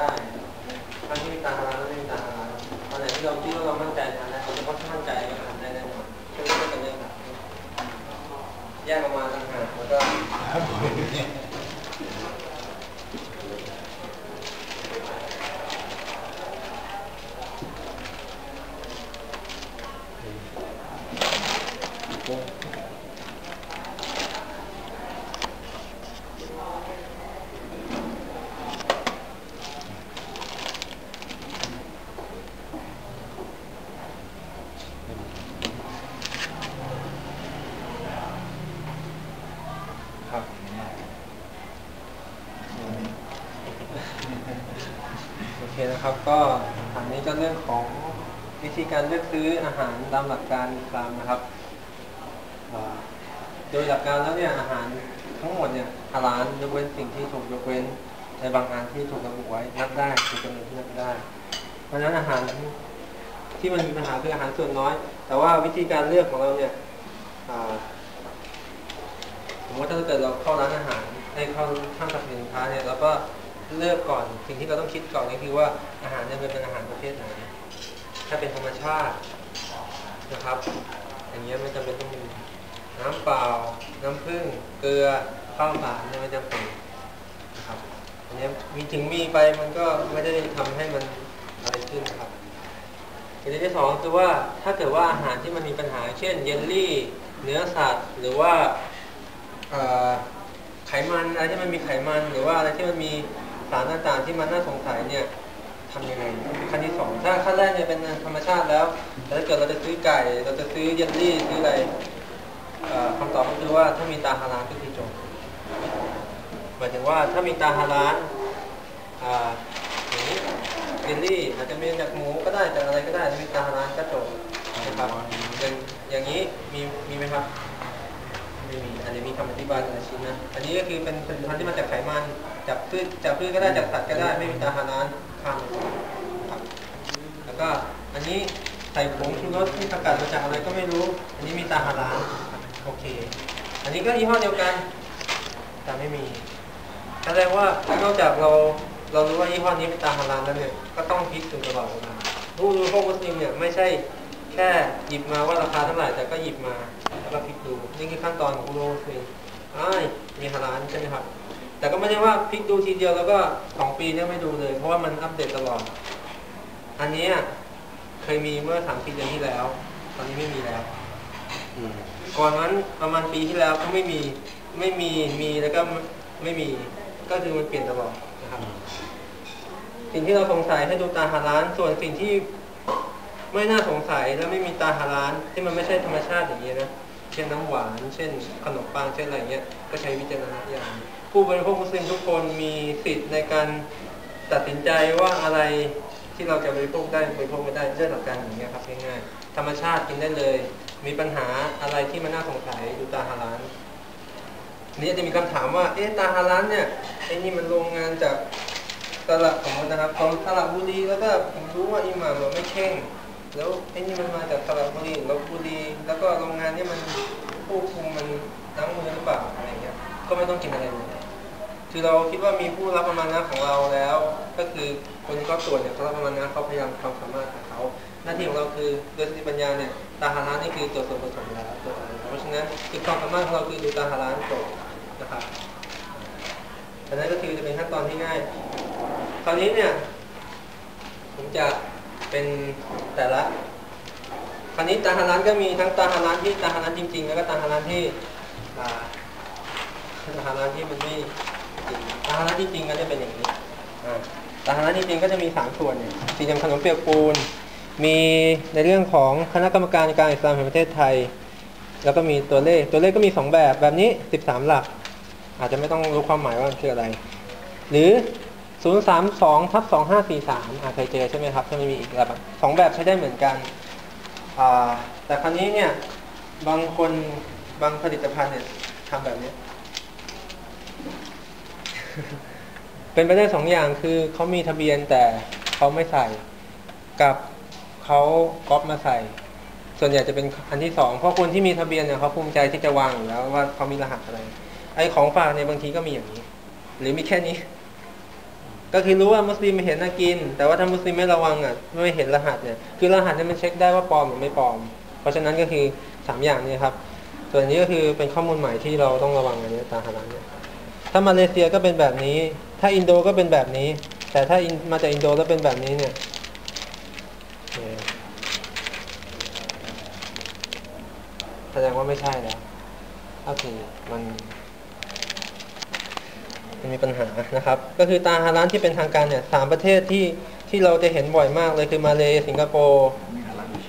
ได้ถ้งที่มีตาฮาราแล้วไม่มีตาฮาราตอนไหนที่เราคิดว่าเรามั่นใจทำได้เราจะก็มั่นใจว่าทำได้แน่นอนช่วยช่วยกันเรื่องแบบแยกออกมาต่างหากแล้วก็ ครับโอเค นะครับ ก็อันนี้ก็เรื่องของวิธีการเลือกซื้ออาหารตามหลักการอิสลามนะครับโดยหลักการแล้วเนี่ยอาหารทั้งหมดเนี่ยฮาลาลยกเว้นสิ่งที่ถูกยกเว้นในบางอันที่ถูกระบุไว้นับได้คือจำนวนที่นับได้ เพราะฉะนั้นอาหารที่มันมีปัญหาคืออาหารส่วนน้อย แต่ว่าวิธีการเลือกของเราเนี่ยผมว่าถ้าเกิดเราเข้าร้านอาหารในเข้าห้างสรรพสินค้าเนี่ยเราก็ เลือกก่อนสิ่งที่เราต้องคิดก่อนก็คือว่าอาหารเนี่ยเป็นอาหารประเภทไหน ถ้าเป็นธรรมชาตินะครับ อย่างเงี้ยไม่จำเป็นต้องมีน้ำเปล่า น้ำผึ้งเกลือข้าวสารเนี่ยไม่จำเป็นนะครับอันเนี้ยมีถึงมีไปมันก็ไม่ได้ทำให้มันอะไรขึ้นนะครับประเด็นที่สองคือว่าถ้าเกิดว่าอาหารที่มันมีปัญหา เช่น เยลลี่ เนื้อสัตว์ หรือว่าไขมันอะไรที่มันมีไขมันหรือว่าอะไรที่มันมี สารต่างๆที่มันน่าสงสัยเนี่ยทำยังไงขั้นที่สองถ้าขั้นแรกเนี่ยเป็นธรรมชาติแล้วแต่ถ้าเกิดเราจะซื้อไก่ เราจะซื้อเยลลี่ซื้ออะไรเอ่อคำตอบก็คือว่าถ้ามีตาฮาลาลก็คือจบหมายถึงว่าถ้ามีตาฮาลาลอ่อย่างนี้เยลลี่อาจจะมีจากหมูก็ได้จากอะไรก็ได้ถ้ามีตาฮาลาลก็จบนะครับอย่างอย่างนี้มีมีไหมครับ ไม่มีอันนี้มีคำอธิบายแต่ละชิ้นนะ อันนี้ก็คือเป็นผลิตภัณฑ์ที่มาจากไขมันจากพืชจากพืชก็ได้จากสัตว์ก็ได้ไม่มีตาฮาลาลข้ามไปก่อนครับแล้วก็อันนี้ใส่ผงชูรสที่สกัดมาจากอะไรก็ไม่รู้ อันนี้มีตาฮาลาลโอเค อันนี้ก็ยี่ห้อเดียวกัน แต่ไม่มีแสดงว่านอกจากเราเรารู้ว่ายี่ห้อนี้เป็นตาฮาลาลแล้วเนี่ยก็ต้องพลิกถึงตลอดเวลาผู้รู้พวกมุสลิมเนี่ยไม่ใช่แค่หยิบมาว่าราคาเท่าไหร่แต่ก็หยิบมา แล้วก็พลิกดูนี่คือขั้นตอนของผู้รู้คืออ้ายมีฮาลาลใช่ไหมครับ แต่ก็ไม่ใช่ว่าพลิกดูทีเดียวแล้วก็สองปีเนี่ยไม่ดูเลย เพราะว่ามันอัปเดตตลอด อันนี้เคยมีเมื่อสามปีเดือนที่แล้ว ตอนนี้ไม่มีแล้วก่อนนั้นประมาณปีที่แล้วก็ไม่มีไม่มีมีแล้วก็ไม่มีก็คือมันเปลี่ยนตลอดนะครับ สิ่งที่เราสงสัยให้ดูตาฮาลาลส่วนสิ่งที่ไม่น่าสงสัยและไม่มีตาฮาลาลที่มันไม่ใช่ธรรมชาติอย่างนี้นะ ช่นน้ำหวาน เช่นขนมปังเช่นอะไรเงี้ยก็ใช้วิจารณญาณผู้บริโภคมุสลิมทุกคนมีสิทธิ์ในการตัดสินใจว่าอะไรที่เราจะบริโภคได้บริโภคไม่ได้ด้วยหลักการอย่างเงี้ยครับง่ายๆธรรมชาติกินได้เลย มีปัญหาอะไรที่มันน่าสงสัยดูตาฮาลาลนี่จะมีคำถามว่าเอ๊ะตาฮาลาลเนี่ยไอ้นี่มันโรงงานจากสระสมมตินะครับของสระบุรีแล้วก็ผมรู้ว่าอิหม่ามเราไม่เข่ง แล้วไอ้นี่มันมาจากสระบุรีลบบุรีแล้วก็โรงงานนี่มันผู้คุมมันล้างมือหรือเปล่าอะไรเงี้ย ก็ไม่ต้องกินอะไรเลยคือเราคิดว่ามีผู้รับประมาณนะของเราแล้ว ก็คือคนที่เขาตรวจเนี่ยเขารับประมาณนะเขาพยายามความสามารถของเขาหน้าที่ของเราคือโดยสติปัญญาเนี่ยตาฮารานี่คือตัวส่วนผสมแล้วตัวอะไรเพราะฉะนั้นคือความสามารถของเราคือดูตาฮารานจบนะครับอันนั้นก็คือจะเป็นขั้นตอนที่ง่าย คราวนี้เนี่ยผมจะ เป็นแต่ละคราวนี้ตาฮาลานก็มีทั้งตาฮาลานที่ตาฮาลานจริง ๆ แล้วก็ตาฮาลานที่อ่าตาฮาลานที่มันไม่จริงตาฮาลานที่จริงก็จะเป็นอย่างนี้อ่าตาฮาลานที่จริงก็จะมีสามส่วนเนี่ยมีอย่างขนมเปียกปูน มีในเรื่องของคณะกรรมการการอิสลามแห่งประเทศไทย แล้วก็มีตัวเลขตัวเลขก็มีสองแบบแบบนี้ 13 หลัก อาจจะไม่ต้องรู้ความหมายว่ามันคืออะไร หรือ 032ทับ2543อ่าเคยเจอใช่ไหมครับถ้าไม่มีอีกแบบสองแบบใช้ได้เหมือนกัน แต่คราวนี้เนี่ย บางคนบางผลิตภัณฑ์เนี่ยทำแบบนี้ เป็นไปได้สองอย่างคือเขามีทะเบียนแต่เขาไม่ใส่กับเขาก๊อปมาใส่ ส่วนใหญ่จะเป็นอันที่สองเพราะคนที่มีทะเบียนเนี่ยเขาภูมิใจที่จะวางอยู่แล้วว่าเขามีรหัสอะไร ไอ้ของฝากเนี่ยบางทีก็มีอย่างนี้ หรือมีแค่นี้ ก็คือรู้ว่ามุสลิมเห็นน่ากิน แต่ว่าถ้ามุสลิมไม่ระวังอะไม่เห็นรหัสเนี่ยคือรหัสเนี่ยมันเช็คได้ว่าปลอมหรือไม่ปลอม เพราะฉะนั้นก็คือสามอย่างนี้ครับส่วนนี้ก็คือเป็นข้อมูลใหม่ที่เราต้องระวังอันนี้ตาฮาลาลเนี่ยถ้ามาเลเซียก็เป็นแบบนี้ ถ้าอินโดก็เป็นแบบนี้ แต่ถ้าอินมาจากอินโดแล้วเป็นแบบนี้เนี่ยแสดงว่าไม่ใช่แล้วก็คือมัน มันมีปัญหานะครับ ก็คือตาฮาลานที่เป็นทางการเนี่ยสามประเทศที่ที่เราจะเห็นบ่อยมากเลยคือมาเลสิงคโปร์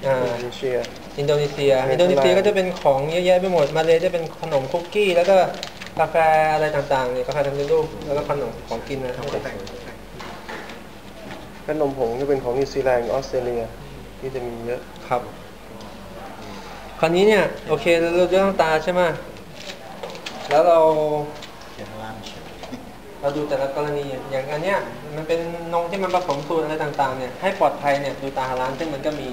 อ่าอินโดนีเซียอินโดนีเซียเนเธอร์แลนด์อินโดนีเซียก็จะเป็นของเยอะแยะไปหมดมาเลยจะเป็นขนมคุกกี้ แล้วก็กาแฟอะไรต่างๆเนี่ยกาแฟทำเป็นรูปแล้วก็ขนมของกินนะทั้งหมดขนมผงจะเป็นของนิวซีแลนด์ออสเตรเลียที่จะมีเยอะครับคราวนี้เนี่ย โอเคเราเรื่องตาใช่ไหมแล้วเรา เราดูแต่ละกรณีอย่างอันเนี้ยมันเป็นนมที่มันผสมสูตรอะไรต่างๆเนี่ยให้ปลอดภัยเนี่ยดูตาฮาลานซึ่งมันก็มี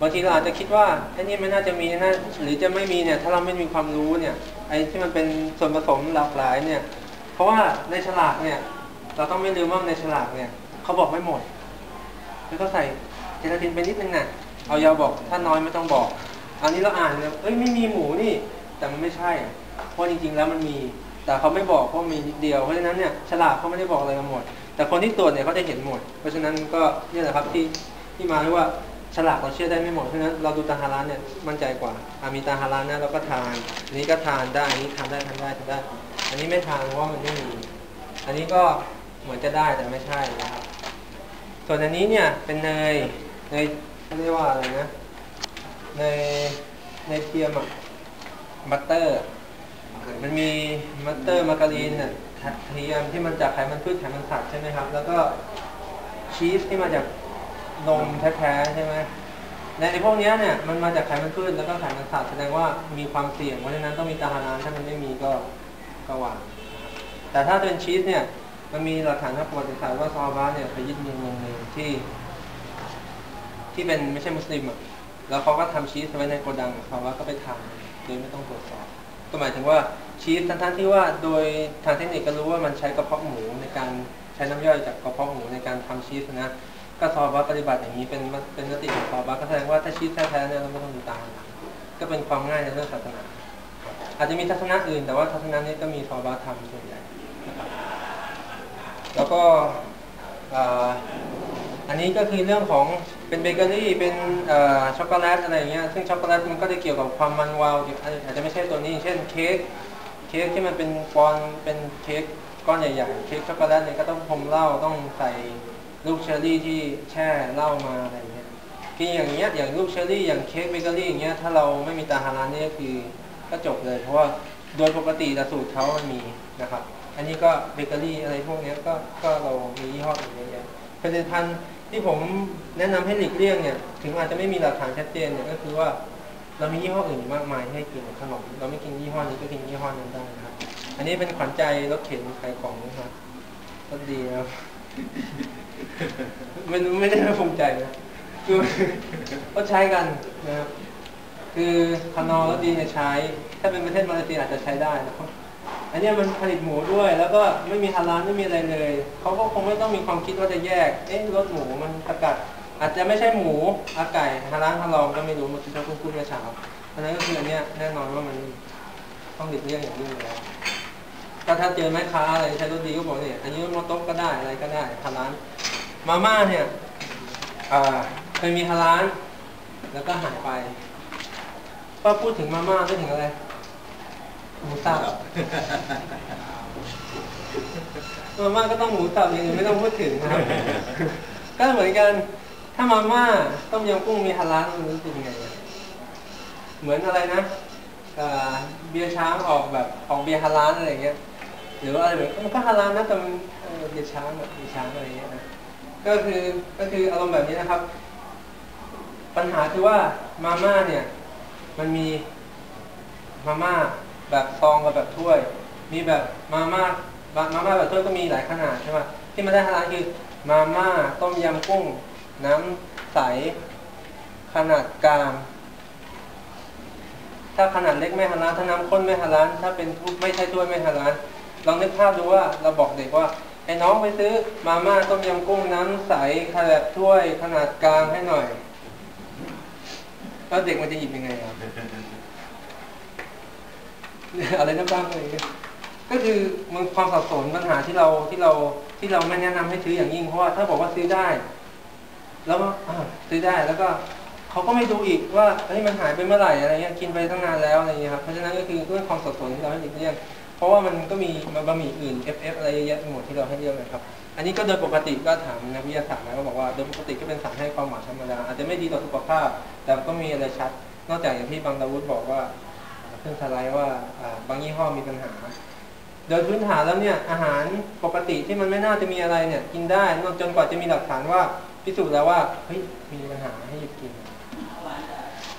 บางทีเราอาจจะคิดว่าไอ้นี่ไม่น่าจะมีนะหรือจะไม่มีเนี่ยถ้าเราไม่มีความรู้เนี่ยไอ้ที่มันเป็นส่วนผสมหลากหลายเนี่ยเพราะว่าในฉลากเนี่ยเราต้องไม่ลืมว่าในฉลากเนี่ยเขาบอกไม่หมดคือเขาใส่เจลาตินไปนิดนึงน่ะเอายาบอกถ้าน้อยไม่ต้องบอก อันนี้เราอ่านเลยเอ้ยไม่มีหมูนี่ แต่มันไม่ใช่เพราะจริงๆแล้วมันมี แต่เขาไม่บอกเพราะมีนิดเดียวเพราะฉะนั้นเนี่ยฉลากเขาไม่ได้บอกอะไรมาหมด แต่คนที่ตรวจเนี่ยเขาจะเห็นหมด เพราะฉะนั้นก็นี่แหละครับที่ที่มาเรียกว่าฉลากเราเชื่อได้ไม่หมดเพราะฉะนั้นเราดูตาฮาร้านเนี่ยมั่นใจกว่าอามีตาฮาร้านนะเราก็ทานอันนี้ก็ทานได้อันนี้ทานได้ทานได้ทานได้ อันนี้ไม่ทานเพราะว่ามันไม่มีอันนี้ก็เหมือนจะได้แต่ไม่ใช่นะครับ ส่วนอันนี้เนี่ยเป็นเนยเนยเขาเรียกว่าอะไรนะเนยเนยเทียมอะบัตเตอร์ มันมีมัตเตอร์มาการีนเนี่ยเทียมที่มันจากไขมันพืชไขมันสัตว์ใช่ไหมครับ แล้วก็ชีสที่มาจากนมแท้ๆใช่ไหมในไอ้พวกนี้เนี่ยมันมาจากไขมันพืชแล้วก็ไขมันสัตว์แสดงว่ามีความเสี่ยงเพราะฉะนั้นต้องมีตาหารานถ้ามันไม่มีก็ก็วางแต่ถ้าเป็นชีสเนี่ยมันมีหลักฐานทางประวัติศาสตร์ว่าซอฮาบะห์เนี่ยไปยึดเมืองเมืองหนึ่งที่ ที่เป็นไม่ใช่มุสลิมอะแล้วเขาก็ทำชีสไว้ในโกดังของเขาว่าก็ไปทำโดยไม่ต้องตรวจสอบ ก็หมายถึงว่าชีสทั้งๆที่ว่าโดยทางเทคนิคก็รู้ว่ามันใช้กระเพาะหมูในการใช้น้ำย่อยจากกระเพาะหมูในการทำชีสนะก็ซอบัปฏิบัติอย่างนี้เป็นเป็นมติของซอบัก็แสดงว่าถ้าชีสแท้ๆเนี่ยเราไม่ต้องดูตามก็เป็นความง่ายในเรื่องศาสนา อาจจะมีทัศนะอื่น แต่ว่าทัศนะนี้ก็มีซอบัทำส่วนใหญ่แล้วก็ อันนี้ก็คือเรื่องของเป็นเบเกอรี่เป็นช็อกโกแลตอะไรเงี้ยซึ่งช็อกโกแลตมันก็จะเกี่ยวกับความมันวาวอาจจะไม่ใช่ตัวนี้ เช่นเค้กเค้กที่มันเป็นฟอนเป็นเค้กก้อนใหญ่ๆเค้กช็อกโกแลตเนี่ยก็ต้องพรมเหล้าต้องใส่ลูกเชอร์รี่ที่แช่เหล้ามาอะไรเงี้ยคืออย่างเงี้ยอย่างลูกเชอร์รี่อย่างเค้กเบเกอรี่อย่างเงี้ยถ้าเราไม่มีตาฮาลานนี่ก็คือก็จบเลย เพราะว่าโดยปกติสูตรเขามันมีนะครับ อันนี้ก็เบเกอรี่อะไรพวกนี้ก็ก็เรามียี่ห้ออื่นเยอะแยะผลิตภัณฑ์ ที่ผมแนะนำให้หลีกเลี่ยงเนี่ย ถึงอาจจะไม่มีหลักฐานชัดเจนเนี่ยก็คือว่าเรามียี่ห้ออื่นมากมายให้กินขนมเราไม่กินยี่ห้อนี้ก็กินยี่ห้อนั้นได้นะครับ อันนี้เป็นขวัญใจรถเข็นขายของนะครับรถดีนะครับมันไม่ได้ภูมิใจนะคือก็ใช้กันนะครับคือคานอรถดีเนี่ยใช้ ถ้าเป็นประเทศมาเลเซียอาจจะใช้ได้นะครับ อันนี้มันผลิตหมูด้วย แล้วก็ไม่มีฮาลาลไม่มีอะไรเลยเขาก็คงไม่ต้องมีความคิดว่าจะแยกเอ๊ะรสหมูมันสกัด อาจจะไม่ใช่หมูอาไก่ฮาลาลฮาลอมก็ไม่รู้เมื่อกี้เราพูดเมื่อเช้าอันนั้นก็คืออันเนี้ยแน่นอนว่ามันต้องหลีกเลี่ยงอย่างยิ่งอยู่แล้วถ้าเจอแม่ค้าอะไรใช้รสดีก็บอกเนี่ยอันนี้มาต้มก็ได้อะไรก็ได้ฮาลาลมาม่าเนี่ยเคยมีฮาลาลแล้วก็หายไปก็พูดถึงมาม่าก็ถึงอะไร หมูสับมาม่าก็ต้องหมูสับอย่างอื่นไม่ต้องพูดถึงนะครับ ก็เหมือนกัน ถ้ามาม่าต้มยำกุ้งมีฮาลาลมันรู้สึกยังไง เหมือนอะไรนะเบียร์ช้างออกแบบออกเบียร์ฮาลาลอะไรเงี้ย หรือว่าอะไรแบบมันก็ฮาลาลนะแต่มันเบียร์ช้างแบบเบียร์ช้างอะไรเงี้ยนะก็คือก็คืออารมณ์แบบนี้นะครับ ปัญหาคือว่ามาม่าเนี่ย มันมีมาม่า แบบซองกับแบบถ้วย มีแบบมาม่ามาม่าแบบถ้วยก็มีหลายขนาดใช่ไหมที่มาได้ฮาลาลคือมาม่าต้มยำกุ้ง น้ำใส ขนาดกลางถ้าขนาดเล็กไม่ฮาลาลถ้าน้ำข้นไม่ฮาลาลถ้าเป็นถ้วยไม่ใช่ถ้วยไม่ฮาลาลลองนึกภาพดูว่าเราบอกเด็กว่าไอ้น้องไปซื้อมาม่าต้มยำกุ้งน้ำใสขนาดถ้วยขนาดกลางให้หน่อย แล้วเด็กมันจะหยิบยังไงครับ อะไรน้ำบ้างอะไรอย่างเงี้ยก็คือมันความสับสนปัญหาที่เราที่เราที่เราไม่แนะนำให้ซื้ออย่างยิ่งเพราะว่าถ้าบอกว่าซื้อได้ แล้วก็อ่าซื้อได้แล้วก็เขาก็ไม่ดูอีกว่าเฮ้ยมันหายไปเมื่อไหร่อะไรเงี้ยกินไปตั้งนานแล้วอะไรเงี้ยครับเพราะฉะนั้นก็คือด้วยความสับสนที่เราให้หลีกเลี่ยงเพราะว่ามันก็มีบะหมี่อื่น FF อะไรเยอะแยะหมดที่เราให้เลือกนะครับ อันนี้ก็โดยปกติก็ถามนักวิทยาศาสตร์นะก็บอกว่าโดยปกติก็เป็นสารให้ความหวานธรรมดาอาจจะไม่ดีต่อสุขภาพ แต่ก็มีอะไรชัด นอกจากอย่างที่บางดาวุฒบอกว่า ขึ้นสไลด์ว่าบางยี่ห้อมีปัญหา โดยพื้นฐานแล้วเนี่ยอาหารปกติที่มันไม่น่าจะมีอะไรเนี่ยกินได้นอกจนกว่าจะมีหลักฐานว่าพิสูจน์แล้วว่าเฮ้ยมีปัญหาให้หยุดกิน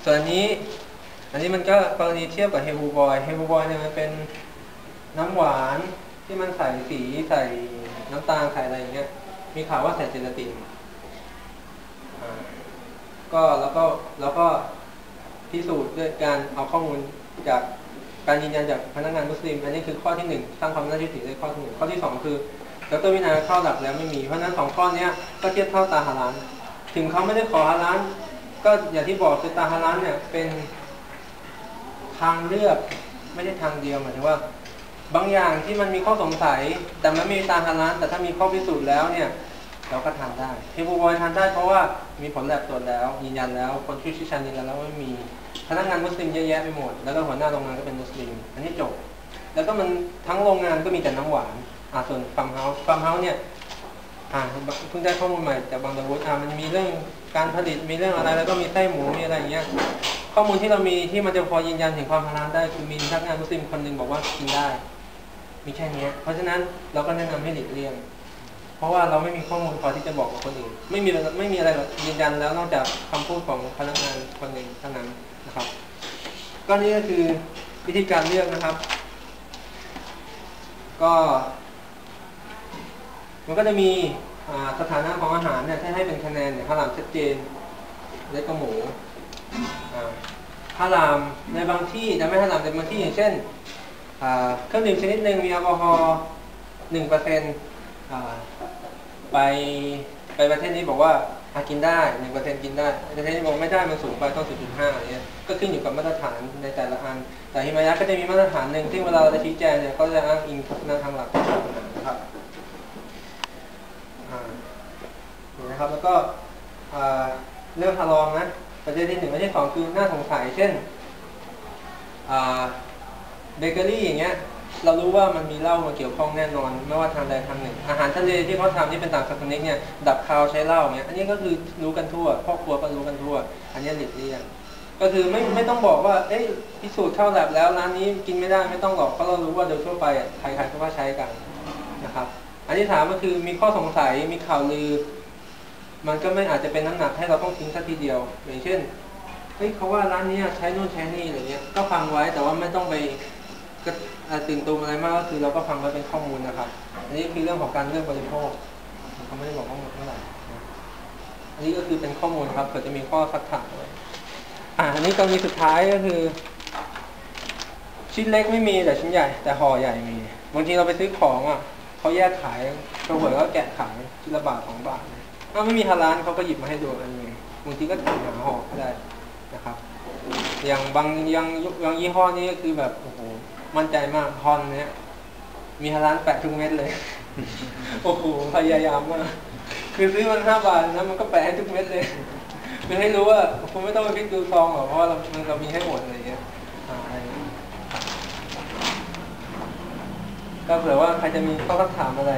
ส่วนนี้อันนี้มันก็กรณีเทียบกับเฮบูบอยเฮบูบอยเนี่ยมันเป็นน้ำหวานที่มันใส่สีใส่น้ำตาลใส่อะไรอย่างเงี้ยมีข่าวว่าใส่เจลาตินก็แล้วก็แล้วก็พิสูจน์ด้วยการเอาข้อมูล จากการยืนยันจากพนักงานมุสลิม อันนี้คือข้อที่หนึ่งสร้างความน่าเชื่อถือได้ข้อที่หนึ่งข้อที่สองคือดรวินาเข้าหลักแล้วไม่มี เพราะนั้นสองข้อนี้ก็เทียบเท่าตาฮาลานถึงเขาไม่ได้ขอฮาลานก็อย่างที่บอกคือตาฮาลานเนี่ยเป็นทางเลือกไม่ใช่ทางเดียวหมายถึงว่า บางอย่างที่มันมีข้อสงสัย แต่มันไม่มีตาฮาลานแต่ถ้ามีข้อพิสูจน์แล้วเนี่ยเราก็ทานได้เฮบูบอยทานได้เพราะว่ามีผลแลบตรวจแล้วยืนยันแล้ว คนที่ชี้ชันยืนยันแล้วว่าไม่มี พนักงานมุสลิมเยอะแยะไปหมด แล้วก็หัวหน้าโรงงานก็เป็นมุสลิม อันนี้จบ แล้วก็มันทั้งโรงงานก็มีแต่น้ำหวานอ่าส่วนฟาร์มเฮาส์ฟาร์มเฮาส์เนี่ยอ่าเพิ่งได้ข้อมูลใหม่จากบางดาวุฒอ่ามันมีเรื่องการผลิตมีเรื่องอะไร แล้วก็มีไส้หมูมีอะไรอย่างเงี้ยข้อมูลที่เรามีที่มันจะพอยืนยันถึงความฮาลาลได้คือมีพนักงานมุสลิมคนหนึ่งบอกว่ากินได้ มีแค่เนี้ยเพราะฉะนั้นเราก็แนะนำให้หลีกเลี่ยง เพราะว่าเราไม่มีข้อมูลพอที่จะบอกกับคนอื่น ไม่มีไม่มีอะไรยืนยันแล้วนอกจากคำพูดของพนักงานคนหนึ่งเท่านั้นนะครับ ก็นี่ก็คือวิธีการเลือกนะครับ ก็ มันก็จะมีสถานะของอาหารเนี่ยถ้าให้เป็นคะแนนเนี่ยฮารามชัดเจนเล็กกับหมูอ่าฮารามในบางที่แต่ไม่ฮารามในบางที่อย่างเช่นเครื่องดื่มชนิดหนึ่งมีแอลกอฮอล์หนึ่งเปอร์เซ็นต์ ไปไปประเทศนี้บอกว่าอากินได้หนึ่งเปอร์เซ็นกินได้ประเทศนี้บอกไม่ได้มันสูงไปต้องศูนย์จุดห้าอะไรเงี้ยก็ขึ้นอยู่กับมาตรฐานในแต่ละอัน แต่ฮิมายัก็จะมีมาตรฐานหนึ่งที่เวลาเราจะชี้แจงเนี่ยก็จะอ้างอิงทัศนทางหลักของศาสนานะครับนะครับแล้วก็เรื่องฮารอมนะประเด็นที่หนึ่งประเด็นที่สองคือน่าสงสัยเช่นเบเกอรี่อย่างเงี้ย เรารู้ว่ามันมีเหล้ามาเกี่ยวข้องแน่นอน ไม่ว่าทางใดทางหนึ่ง อาหารทะเลที่เขาทำที่เป็นต่างศาสนิกเนี่ยดับคาวใช้เหล้าเนี่ยอันนี้ก็คือรู้กันทั่วครอบครัวก็รู้กันทั่ว อันนี้หลีกเลี่ยงก็คือไม่ไม่ต้องบอกว่าเอ้ยพิสูจน์เข้าแลบแล้วร้านนี้กินไม่ได้ไม่ต้องหรอกเพราะเรารู้ว่าโดยทั่วไปอะใครๆก็ว่าใช้กันนะครับ อันที่ถามก็คือมีข้อสงสัยมีข่าวลือ มันก็ไม่อาจจะเป็นน้ำหนักให้เราต้องทิ้งสักทีเดียว อย่างเช่นเฮ้ยเขาว่าร้านนี้ใช้นู่นใช้นี่อะไรเงี้ยก็ฟังไว้แต่ว่าไม่ต้องไป ก็ตื่นตูมอะไรมากก็คือเราก็ฟังไว้เป็นข้อมูลนะครับ อันนี้คือเรื่องของการเลือกบริโภคเขาไม่ได้บอกข้อมูลเท่าไหร่อันนี้ก็คือเป็นข้อมูลครับเผื่อจะมีข้อสักถามไว้อ่าอันนี้กรณีสุดท้ายก็คือ ชิ้นเล็กไม่มีแต่ชิ้นใหญ่ แต่ห่อใหญ่มีบางทีเราไปซื้อของอะเขาแยกขายกระหวยก็แกะขายชิ้นละบาทสองบาทถ้าไม่มีฮาลานเขาก็หยิบมาให้ดูอันนี้บางทีก็ถามหาห่อก็ได้นะครับ อย่างบางยังบางยี่ห้อนี้ก็คือแบบโอ้โห มั่นใจมากฮอนเนี้ยมีฮาลานแปะทุกเม็ดเลย โอ้โห พยายามมาก คือซื้อมันห้าบาทนะมันก็แปะให้ทุกเม็ดเลยเพื่อให้รู้ว่าคุณไม่ต้องไปพลิกดูซองหรอกเพราะเรามันเรามีให้หมดอะไรเงี้ยอ่าเงี้ยก็เผื่อว่าใครจะมีข้อสักถามอะไร